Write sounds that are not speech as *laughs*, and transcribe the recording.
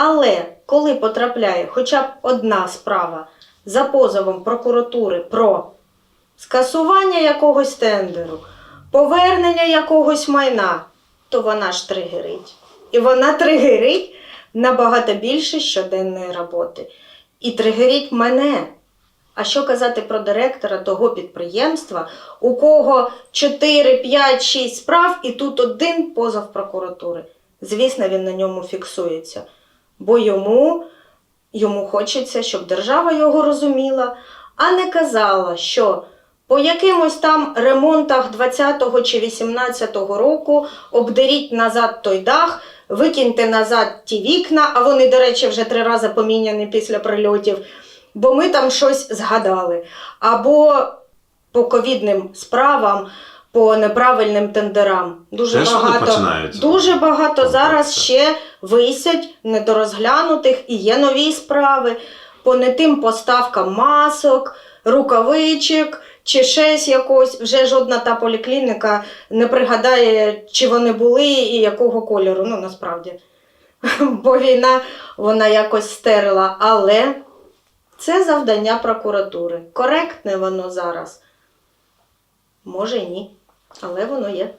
Але коли потрапляє хоча б одна справа за позовом прокуратури про скасування якогось тендеру, повернення якогось майна, то вона ж тригерить. І вона тригерить набагато більше щоденної роботи. І тригерить мене. А що казати про директора того підприємства, у кого 4, 5, 6 справ, і тут один позов прокуратури. Звісно, він на ньому фіксується. Бо йому, йому хочеться, щоб держава його розуміла, а не казала, що по якимось там ремонтах 20-го чи 18-го року обдеріть назад той дах, викиньте назад ті вікна, а вони, до речі, вже три рази поміняні після прильотів, бо ми там щось згадали. Або по ковідним справам, по неправильним тендерам. Дуже Теж вони багато, починаються? дуже багато зараз це. ще висять недорозглянутих і є нові справи по не тим поставкам масок, рукавичок чи щось якось. Вже жодна та поліклініка не пригадає, чи вони були і якого кольору. Ну насправді. *laughs* Бо війна вона якось стерла. Але це завдання прокуратури. Коректне воно зараз. Може ні, але воно є.